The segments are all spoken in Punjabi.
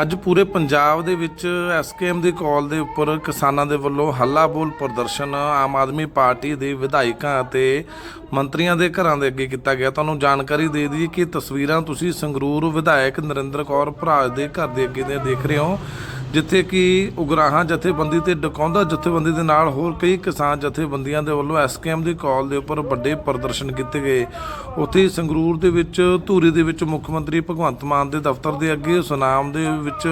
ਅੱਜ ਪੂਰੇ ਪੰਜਾਬ ਦੇ ਵਿੱਚ ਐਸਕੇਐਮ ਦੀ ਕਾਲ ਦੇ ਉੱਪਰ ਕਿਸਾਨਾਂ ਦੇ ਵੱਲੋਂ ਹੱਲਾ ਬੋਲ ਪ੍ਰਦਰਸ਼ਨ ਆਮ ਆਦਮੀ ਪਾਰਟੀ ਦੇ ਵਿਧਾਇਕਾਂ ਅਤੇ ਮੰਤਰੀਆਂ ਦੇ ਘਰਾਂ ਦੇ ਅੱਗੇ ਕੀਤਾ ਗਿਆ। ਤੁਹਾਨੂੰ ਜਾਣਕਾਰੀ ਦੇ ਦਈਏ ਕਿ ਤਸਵੀਰਾਂ ਤੁਸੀਂ ਸੰਗਰੂਰ ਵਿਧਾਇਕ ਨਰਿੰਦਰ ਕੌਰ ਭਰਾਜ ਦੇ ਘਰ ਦੇ ਅੱਗੇ ਦੇ ਦੇਖ ਰਹੇ ਹੋ, ਜਿੱਥੇ ਕਿ ਉਗਰਾਹਾਂ ਜਥੇਬੰਦੀ ਤੇ ਡਕੌਂਦਾ ਜਥੇਬੰਦੀ ਦੇ ਨਾਲ ਹੋਰ ਕਈ ਕਿਸਾਨ ਜਥੇਬੰਦੀਆਂ ਦੇ ਵੱਲੋਂ ਐਸਕੇਐਮ ਦੀ ਕਾਲ ਦੇ ਉੱਪਰ ਵੱਡੇ ਪ੍ਰਦਰਸ਼ਨ ਕੀਤੇ ਗਏ। ਉੱਥੇ ਸੰਗਰੂਰ ਦੇ ਵਿੱਚ ਧੂਰੀ ਦੇ ਵਿੱਚ ਮੁੱਖ ਮੰਤਰੀ ਭਗਵੰਤ ਮਾਨ ਦੇ ਦਫ਼ਤਰ ਦੇ ਅੱਗੇ ਸੁਨਾਮ ਦੇ ਵਿੱਚ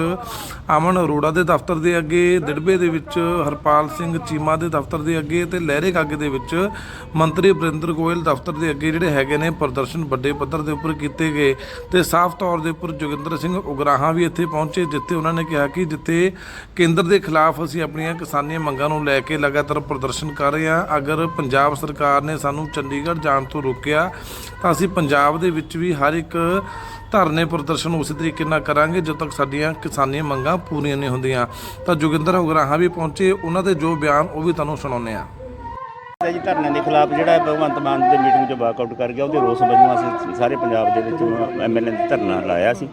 ਅਮਨ ਅਰੋੜਾ ਦੇ ਦਫ਼ਤਰ ਦੇ ਅੱਗੇ, ਦਿੜਬੇ ਦੇ ਵਿੱਚ ਹਰਪਾਲ ਸਿੰਘ ਚੀਮਾ ਦੇ ਦਫ਼ਤਰ ਦੇ ਅੱਗੇ ਤੇ ਲਹਿਰੇ ਕਾਗੇ ਦੇ ਵਿੱਚ ਮੰਤਰੀ ਬਰਿੰਦਰ ਗੋਇਲ ਦਫ਼ਤਰ ਦੇ ਅੱਗੇ ਜਿਹੜੇ ਹੈਗੇ ਨੇ ਪ੍ਰਦਰਸ਼ਨ ਵੱਡੇ ਪੱਧਰ ਦੇ ਉੱਪਰ ਕੀਤੇ ਗਏ ਤੇ ਸਾਫ਼ ਤੌਰ ਦੇ ਉੱਪਰ ਜੋਗਿੰਦਰ ਸਿੰਘ ਉਗਰਾਹਾਂ ਵੀ ਇੱਥੇ ਪਹੁੰਚੇ, ਜਿੱਥੇ ਉਹਨਾਂ ਨੇ ਕਿਹਾ ਕਿ ਜਿੱਥੇ ਕੇਂਦਰ ਦੇ ਖਿਲਾਫ ਅਸੀਂ ਆਪਣੀਆਂ ਕਿਸਾਨੀ ਮੰਗਾਂ ਨੂੰ ਲੈ ਕੇ ਲਗਾਤਾਰ ਪ੍ਰਦਰਸ਼ਨ ਕਰ ਰਹੇ ਹਾਂ, ਅਗਰ ਪੰਜਾਬ ਸਰਕਾਰ ਨੇ ਸਾਨੂੰ ਚੰਡੀਗੜ੍ਹ ਜਾਣ ਤੋਂ ਰੋਕਿਆ ਤਾਂ ਅਸੀਂ ਪੰਜਾਬ ਦੇ ਵਿੱਚ ਵੀ ਹਰ ਇੱਕ ਧਰਨੇ ਪ੍ਰਦਰਸ਼ਨ ਉਸੇ ਤਰੀਕੇ ਨਾਲ ਕਰਾਂਗੇ ਜਦੋਂ ਤੱਕ ਸਾਡੀਆਂ ਕਿਸਾਨੀ ਮੰਗਾਂ ਪੂਰੀਆਂ ਨਹੀਂ ਹੁੰਦੀਆਂ। ਤਾਂ ਜੋਗਿੰਦਰ ਉਗਰਾਹਾਂ ਵੀ ਪਹੁੰਚੇ, ਉਹਨਾਂ ਦੇ ਜੋ ਬਿਆਨ ਉਹ ਵੀ ਤੁਹਾਨੂੰ ਸੁਣਾਉਂਦੇ ਆ ਜੀ ਧਰਨੇ ਦੇ ਖਿਲਾਫ ਜਿਹੜਾ ਭਗਵੰਤ ਮਾਨ ਦੇ ਮੀਟਿੰਗ 'ਚ ਵਾਕਆਊਟ ਕਰ ਗਿਆ, ਉਹਦੇ ਰੋਸ ਵਜੋਂ ਅਸੀਂ ਸਾਰੇ ਪੰਜਾਬ ਦੇ ਵਿੱਚ ਐਮਐਲਏ ਨੇ ਧਰਨਾ ਲਾਇਆ ਸੀ।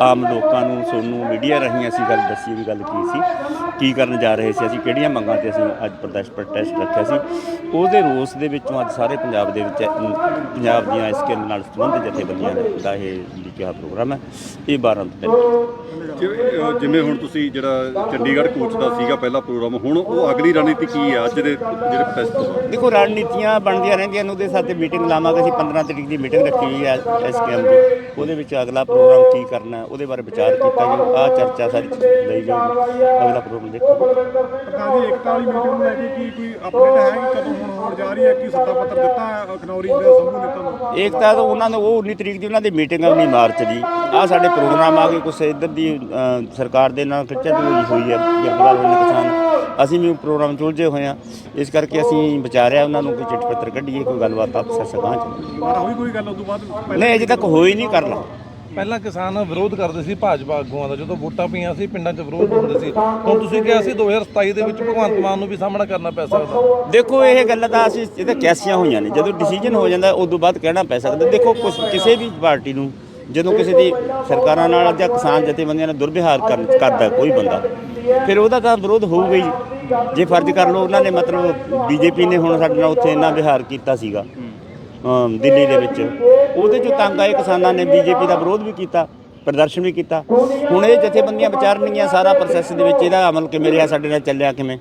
ਆਮ ਲੋਕਾਂ ਨੂੰ, ਸੋਨੂੰ, ਮੀਡੀਆ ਰਾਹੀਂ ਅਸੀਂ ਗੱਲ ਦੱਸੀ ਵੀ ਗੱਲ ਕੀ ਸੀ, ਕੀ ਕਰਨ ਜਾ ਰਹੇ ਸੀ, ਅਸੀਂ ਕਿਹੜੀਆਂ ਮੰਗਾਂ ਤੇ ਅਸੀਂ ਅੱਜ ਪ੍ਰੋਟੈਸਟ ਪ੍ਰੋਟੈਸਟ ਰੱਖਿਆ ਸੀ। ਉਹਦੇ ਰੋਸ ਦੇ ਵਿੱਚੋਂ ਅੱਜ ਸਾਰੇ ਪੰਜਾਬ ਦੇ ਵਿੱਚ ਪੰਜਾਬ ਦੀਆਂ ਇਸ ਕੇ ਨਾਲ ਸੰਬੰਧਿਤ ਜਥੇਬੰਦੀਆਂ ਦਾ ਇਹ ਲਿਖਿਆ ਪ੍ਰੋਗਰਾਮ ਹੈ। ਇਹ 12 ਤੋਂ ਜਿਵੇਂ ਹੁਣ ਤੁਸੀਂ ਜਿਹੜਾ ਚੰਡੀਗੜ੍ਹ ਕੋਚ ਦਾ ਸੀਗਾ ਪਹਿਲਾ ਪ੍ਰੋਗਰਾਮ, ਹੁਣ ਉਹ ਅਗਲੀ ਰਣਨੀਤੀ ਕੀ ਹੈ? ਅੱਜ ਦੇ ਜਿਹੜੇ ਪ੍ਰੋਟੈਸਟ ਤੋਂ ਦੇਖੋ ਰਣਨੀਤੀਆਂ ਬਣਦੀਆਂ ਰਹਿੰਦੀਆਂ ਨੇ ਉਹਦੇ ਸਾਥੇ ਮੀਟਿੰਗ ਲਾਵਾਂਗੇ ਅਸੀਂ 15 ਤਰੀਕ ਦੀ ਮੀਟਿੰਗ ਰੱਖੀ ਹੋਈ ਹੈ ਐਸਕੇਐਮ ਦੀ। ਉਹਦੇ ਵਿੱਚ ਅਗਲਾ ਪ੍ਰੋਗਰਾਮ ਕੀ ਕਰਨਾ ਉਹਦੇ ਬਾਰੇ ਵਿਚਾਰ ਕੀਤਾ ਜਾਊ ਆ ਚਰਚਾ ਸਾਰੀ ਲਈ ਜਾਊਗੀ। ਅਗਲਾ ਪ੍ਰੋਗਰਾਮ ਦੇਖੋ। ਪ੍ਰਧਾਨ ਜੀ ਏਕਤਾ ਵਾਲੀ ਮੀਟਿੰਗ ਨੂੰ ਲੈ ਕੇ ਕੀ ਕੋਈ ਅਪਡੇਟ ਹੈ ਕਿ ਕਦੋਂ ਹੁਣ ਹੋਣ ਜਾ ਰਹੀ ਹੈ ਕਿ ਸੱਤਾ ਪੱਤਰ ਦਿੱਤਾ ਹੈ ਖਨੌਰੀ ਦੇ ਸਮੂਹ ਨੇਤਾ ਨੂੰ ਇੱਕ ਤਾਂ ਉਹਨਾਂ ਨੇ ਉਹ 19 ਤਰੀਕ ਦੀ ਉਹਨਾਂ ਦੀ ਮੀਟਿੰਗ ਆ 19 ਮਾਰਚ ਦੀ। ਆ ਸਾਡੇ ਪ੍ਰੋਗਰਾਮ ਆ ਗਏ ਕੁਛ ਇੱਧਰ ਦੀ ਸਰਕਾਰ ਦੇ ਨਾਲ ਖਿੱਚਾ ਹੋਈ ਹੋਈ ਹੈ ਹੋਏ ਨੇ ਕਿਸਾਨ ਅਸੀਂ ਵੀ ਪ੍ਰੋਗਰਾਮ ਚੁਲਝੇ ਹੋਏ ਆ ਇਸ ਕਰਕੇ ਅਸੀਂ ਵਿਚਾਰਿਆ ਉਹਨਾਂ ਨੂੰ ਕਿ ਚਿੱਠ ਪੱਤਰ ਕੱਢੀਏ ਕੋਈ ਗੱਲਬਾਤ ਆਪਸ ਸਕਾਂ ਚ। ਦੁਬਾਰਾ ਹੋਈ ਕੋਈ ਗੱਲ ਉਸ ਤੋਂ ਬਾਅਦ ਨਹੀਂ ਅਜੇ ਤੱਕ ਹੋਈ ਨਹੀਂ ਕਰ ਲਾ। ਪਹਿਲਾਂ ਕਿਸਾਨ ਵਿਰੋਧ ਕਰਦੇ ਸੀ ਭਾਜਪਾ ਆਗੂਆਂ ਦਾ ਜਦੋਂ ਵੋਟਾਂ ਪਈਆਂ ਸੀ ਪਿੰਡਾਂ 'ਚ ਵਿਰੋਧ ਹੁੰਦੇ ਸੀ। ਹੁਣ ਤੁਸੀਂ ਕਿਹਾ ਸੀ 2027 ਦੇ ਵਿੱਚ ਭਗਵੰਤ ਮਾਨ ਨੂੰ ਵੀ ਸਾਹਮਣਾ ਕਰਨਾ ਪੈ ਸਕਦਾ। ਦੇਖੋ ਇਹ ਗੱਲਾਂ ਤਾਂ ਅਸੀਂ ਇਹ ਤਾਂ ਕੈਸੀਆਂ ਹੋਈਆਂ ਨੇ। ਜਦੋਂ ਡਿਸੀਜਨ ਹੋ ਜਾਂਦਾ ਉਸ ਤੋਂ ਬਾਅਦ ਕਹਿਣਾ ਪੈ ਸਕਦਾ। ਦੇਖੋ ਕੁਛ ਕਿਸੇ ਵੀ ਪਾਰਟੀ ਨੂੰ ਜਦੋਂ ਕਿਸੇ ਦੀ ਸਰਕਾਰਾਂ ਨਾਲ ਜਾਂ ਕਿਸਾਨ ਜਥੇਬੰਦੀਆਂ ਨਾਲ ਦੁਰਵਿਹਾਰ ਕਰਨ ਕਰਦਾ ਕੋਈ ਬੰਦਾ ਫਿਰ ਉਹਦਾ ਤਾਂ ਵਿਰੋਧ ਹੋਊਗਾ ਹੀ। ਜੇ ਫਰਜ਼ ਕਰ ਲਓ ਉਹਨਾਂ ਨੇ ਮਤਲਬ ਬੀਜੇਪੀ ਨੇ ਹੁਣ ਸਾਡੇ ਨਾਲ ਉੱਥੇ ਇੰਨਾ ਵਿਹਾਰ ਕੀਤਾ ਸੀਗਾ ਦਿੱਲੀ ਦੇ ਵਿੱਚ। ਉਹਦੇ ਚੋਂ ਤੰਗ ਆਏ ਕਿਸਾਨਾਂ ਨੇ ਬੀਜੇਪੀ ਦਾ ਵਿਰੋਧ ਵੀ ਕੀਤਾ, ਪ੍ਰਦਰਸ਼ਨ ਵੀ ਕੀਤਾ। ਹੁਣ ਇਹ ਜਥੇਬੰਦੀਆਂ ਵਿਚਾਰਨਗੀਆਂ ਸਾਰਾ ਪ੍ਰੋਸੈਸ ਦੇ ਵਿੱਚ ਇਹਦਾ ਅਮਲ ਕਿਵੇਂ ਰਿਹਾ, ਸਾਡੇ ਨਾਲ ਚੱਲਿਆ ਕਿਵੇਂ?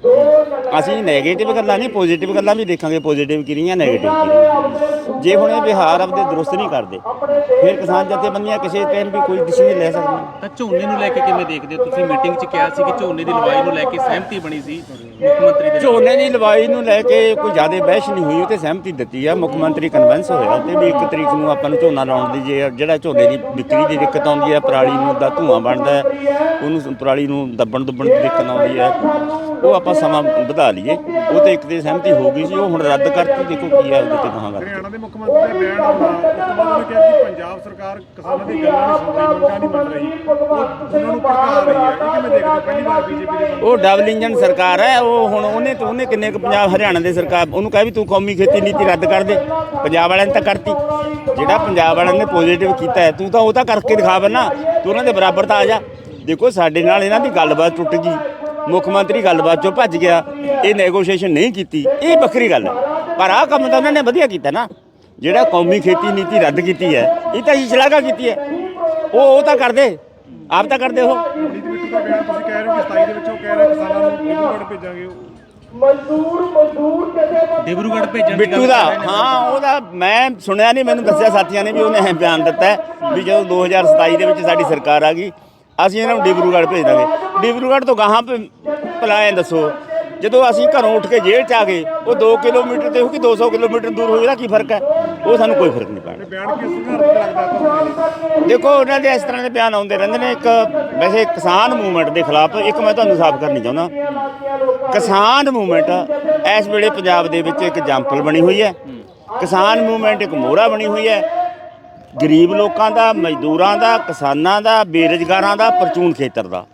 ਅਸੀਂ ਨੈਗੇਟਿਵ ਗੱਲਾਂ ਨਹੀਂ ਪੋਜ਼ਿਟਿਵ ਗੱਲਾਂ ਵੀ ਦੇਖਾਂਗੇ ਪੋਜ਼ਿਟਿਵ ਕੀ ਰਹੀਆਂ ਨੈਗੇਟਿਵ ਕੀ ਰਹੀਆਂ ਜੇ ਹੁਣ ਇਹ ਵਿਹਾਰ ਆਪਦੇ ਦਰੁਸਤ ਨਹੀਂ ਕਰਦੇ ਫਿਰ ਕਿਸਾਨ ਜਥੇਬੰਦੀਆਂ ਕਿਸੇ ਟਾਈਮ ਵੀ ਕੋਈ ਡਿਸੀਜਨ ਲੈ ਸਕਦੀਆਂ। ਤਾਂ ਝੋਨੇ ਨੂੰ ਲੈ ਕੇ ਕਿਵੇਂ ਦੇਖਦੇ ਹੋ? ਤੁਸੀਂ ਮੀਟਿੰਗ 'ਚ ਕਿਹਾ ਸੀ ਕਿ ਝੋਨੇ ਦੀ ਲਵਾਈ ਨੂੰ ਲੈ ਕੇ ਸਹਿਮਤੀ ਬਣੀ ਸੀ ਮੁੱਖ ਮੰਤਰੀ ਦੇ ਨਾਲ। ਝੋਨੇ ਦੀ ਲਵਾਈ ਨੂੰ ਲੈ ਕੇ ਕੋਈ ਜ਼ਿਆਦਾ ਬਹਿਸ ਨਹੀਂ ਹੋਈ ਉਹ ਤੇ ਸਹਿਮਤੀ ਦਿੱਤੀ ਆ। ਮੁੱਖ ਮੰਤਰੀ ਕਨਵਿੰਸ ਹੋਇਆ ਤੇ ਵੀ ਇੱਕ ਤਰੀਕ ਨੂੰ ਆਪਾਂ ਨੂੰ ਝੋਨਾ ਲਾਉਣ ਦੀ ਜੇ ਜਿਹੜਾ ਝੋਨੇ ਦੀ ਵਿਕਰੀ ਦੀ ਦਿੱਕਤ ਆਉਂਦੀ ਹੈ ਪਰਾਲੀ ਨੂੰ ਦਾ ਧੂਆਂ ਬਣਦਾ ਹੈ ਉਹਨੂੰ ਪਰਾਲੀ ਨੂੰ ਦੱਬਣ ਦੁੱਬਣ ਦੀ ਦਿੱਕਤ ਆਉਂਦੀ ਹੈ। ਉਹ ਆਪਾਂ ਸਮਾਂ ਵਧਾ ਲਈਏ। ਉਹ ਤੇ ਇੱਕ ਤੇ ਸਹਿਮਤੀ ਹੋ ਗਈ ਸੀ ਉਹ ਹੁਣ ਰੱਦ ਕਰਤੀ ਦੇਖੋ ਕੀ ਹੈ ਉਹਦੇ ਤੇ ਕਹਾਂਗਾ ਹਰਿਆਣਾ ਦੇ ਮੁੱਖ ਮੰਤਰੀ ਦਾ ਬਿਆਨ ਆਉਂਦਾ ਉਸ ਤੋਂ ਬਾਅਦ ਉਹਨੇ ਕਿਹਾ ਕਿ ਪੰਜਾਬ ਸਰਕਾਰ ਕਿਸਾਨਾਂ ਦੀ ਗੱਲਾਂ ਨਹੀਂ ਸੁਣ ਰਹੀ ਮੰਗਾਂ ਨਹੀਂ ਮੰਨ ਰਹੀ। ਉਹ ਉਹਨਾਂ ਨੂੰ ਭੜਕਾ ਰਹੀ ਹੈ। ਇਹ ਕਿਵੇਂ ਦੇਖਦੇ? ਪਹਿਲੀ ਵਾਰ ਬੀਜੇਪੀ ਦੇ ਉਹ ਡਬਲ ਇੰਜਨ ਸਰਕਾਰ ਹੈ ਉਹ ਹੁਣ ਉਹਨੇ ਤੇ ਉਹਨੇ ਕਿੰਨੇ ਕੁ ਪੰਜਾਬ ਹਰਿਆਣਾ ਦੇ ਸਰਕਾਰ ਉਹਨੂੰ ਕਹਿ ਵੀ ਤੂੰ ਕੌਮੀ ਖੇਤੀ ਨੀਤੀ ਰੱਦ ਕਰ ਦੇ। ਪੰਜਾਬ ਵਾਲਿਆਂ ਨੇ ਤਾਂ ਕਰਤੀ। ਜਿਹੜਾ ਪੰਜਾਬ ਵਾਲਿਆਂ ਨੇ ਪੋਜ਼ਿਟਿਵ ਕੀਤਾ ਹੈ ਤੂੰ ਤਾਂ ਉਹ ਤਾਂ ਕਰਕੇ ਦਿਖਾ ਬੰਨਾ। ਤੂੰ ਉਹਨਾਂ ਦੇ ਬਰਾਬਰ ਤਾਂ ਆ ਜਾ। ਦੇਖੋ ਸਾਡੇ ਨਾਲ ਇਹਨਾਂ ਦੀ ਗੱਲਬਾਤ ਟੁੱਟ ਗਈ। ਮੁੱਖ ਮੰਤਰੀ ਗੱਲਬਾਤ ਚੋਂ ਭੱਜ ਗਿਆ ਇਹ ਨੈਗੋਸ਼ੀਏਸ਼ਨ ਨਹੀਂ ਕੀਤੀ ਇਹ ਵੱਖਰੀ ਗੱਲ ਹੈ। ਪਰ ਆਹ ਕੰਮ ਤਾਂ ਉਹਨਾਂ ਨੇ ਵਧੀਆ ਕੀਤਾ ਨਾ। ਜਿਹੜਾ ਕੌਮੀ ਖੇਤੀ ਨੀਤੀ ਰੱਦ ਕੀਤੀ ਹੈ ਇਹ ਤਾਂ ਸ਼ਲਾਘਾ ਕੀਤੀ ਹੈ। ਉਹ ਉਹ ਤਾਂ ਕਰਦੇ ਆਪ ਤਾਂ ਕਰਦੇ ਹੋ ਕਿ 27 ਦੇ ਵਿੱਚ ਉਹ ਕਹਿ ਰਹੇ ਕਿਸਾਨਾਂ ਨੂੰ। ਡਿਬਰੂਗੜ੍ਹ ਭੇਜਾਂਗੇ ਉਹ ਡਿਬਰੂਗੜ੍ਹ ਭੇਜਣ ਦੀ ਬਿੱਟੂ ਦਾ। ਹਾਂ ਉਹਦਾ ਮੈਂ ਸੁਣਿਆ ਨਹੀਂ ਮੈਨੂੰ ਦੱਸਿਆ ਸਾਥੀਆਂ ਨੇ ਵੀ ਉਹਨੇ ਬਿਆਨ ਦਿੱਤਾ ਵੀ ਜਦੋਂ 2027 ਦੇ ਵਿੱਚ ਸਾਡੀ ਸਰਕਾਰ ਆ ਗਈ ਅਸੀਂ ਇਹਨਾਂ ਨੂੰ ਡਿਬਰੂਗੜ੍ਹ ਭੇਜ ਦਾਂਗੇ। ਡਿਬਰੂਗੜ੍ਹ ਤੋਂ ਗਾਹਾਂ ਪਲਾਏ ਦੱਸੋ। ਜਦੋਂ ਅਸੀਂ ਘਰੋਂ ਉੱਠ ਕੇ ਜੇਲ੍ਹ ਚ ਆ ਗਏ ਉਹ 2 ਕਿਲੋਮੀਟਰ ਤੇ ਹੋ ਕਿ 200 ਕਿਲੋਮੀਟਰ ਦੂਰ ਹੋਈ ਉਹਦਾ ਕੀ ਫ਼ਰਕ ਹੈ? ਉਹ ਸਾਨੂੰ ਕੋਈ ਫ਼ਰਕ ਨਹੀਂ ਪੈਣਾ। ਦੇਖੋ ਉਹਨਾਂ ਦੇ ਇਸ ਤਰ੍ਹਾਂ ਦੇ ਬਿਆਨ ਆਉਂਦੇ ਰਹਿੰਦੇ ਨੇ ਇੱਕ ਵੈਸੇ ਕਿਸਾਨ ਮੂਵਮੈਂਟ ਦੇ ਖਿਲਾਫ ਇੱਕ ਮੈਂ ਤੁਹਾਨੂੰ ਸਾਫ਼ ਕਰਨੀ ਚਾਹੁੰਦਾ। ਕਿਸਾਨ ਮੂਵਮੈਂਟ ਇਸ ਵੇਲੇ ਪੰਜਾਬ ਦੇ ਵਿੱਚ ਇੱਕ ਜੰਪਲ ਬਣੀ ਹੋਈ ਹੈ। ਕਿਸਾਨ ਮੂਵਮੈਂਟ ਇੱਕ ਮੋਹਰਾ ਬਣੀ ਹੋਈ ਹੈ। ਗਰੀਬ ਲੋਕਾਂ ਦਾ ਮਜ਼ਦੂਰਾਂ ਦਾ ਕਿਸਾਨਾਂ ਦਾ ਬੇਰੁਜ਼ਗਾਰਾਂ ਦਾ ਪਰਚੂਨ ਖੇਤਰ ਦਾ।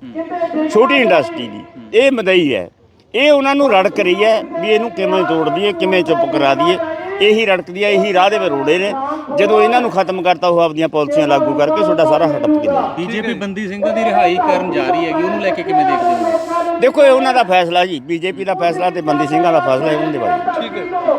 ਛੋਟੀ ਇੰਡਸਟਰੀ ਦੀ। ਇਹ ਮਦਈ ਹੈ। ਇਹ ਉਹਨਾਂ ਨੂੰ ਰੜਕ ਰਹੀ ਹੈ ਵੀ ਇਹਨੂੰ ਕਿਵੇਂ ਤੋੜ ਦਈਏ ਕਿਵੇਂ ਚੁੱਪ ਕਰਾ ਦਈਏ। ਇਹੀ ਰੜਕਦੀ ਆ ਇਹੀ ਰਾਹ ਦੇ ਰੋੜੇ ਨੇ। ਜਦੋਂ ਇਹਨਾਂ ਨੂੰ ਖਤਮ ਕਰਤਾ ਉਹ ਆਪਦੀਆਂ ਪਾਲਿਸੀਆਂ ਲਾਗੂ ਕਰਕੇ ਤੁਹਾਡਾ ਸਾਰਾ ਹਟਪ ਗਿਆ ਬੀਜੇਪੀ ਬੰਦੀ ਸਿੰਘਾਂ ਦੀ ਰਿਹਾਈ ਕਰਨ ਜਾ ਰਹੀ ਹੈਗੀ ਉਹਨੂੰ ਲੈ ਕੇ ਕਿਵੇਂ ਦੇਖਦੇ ਹੋ? ਦੇਖੋ ਇਹ ਉਹਨਾਂ ਦਾ ਫੈਸਲਾ ਜੀ। ਬੀਜੇਪੀ ਦਾ ਫੈਸਲਾ ਤੇ ਬੰਦੀ ਸਿੰਘਾਂ ਦਾ ਫੈਸਲਾ ਹੈ ਉਹਨਾਂ ਦੇ ਬਾਰੇ। ਠੀਕ ਹੈ।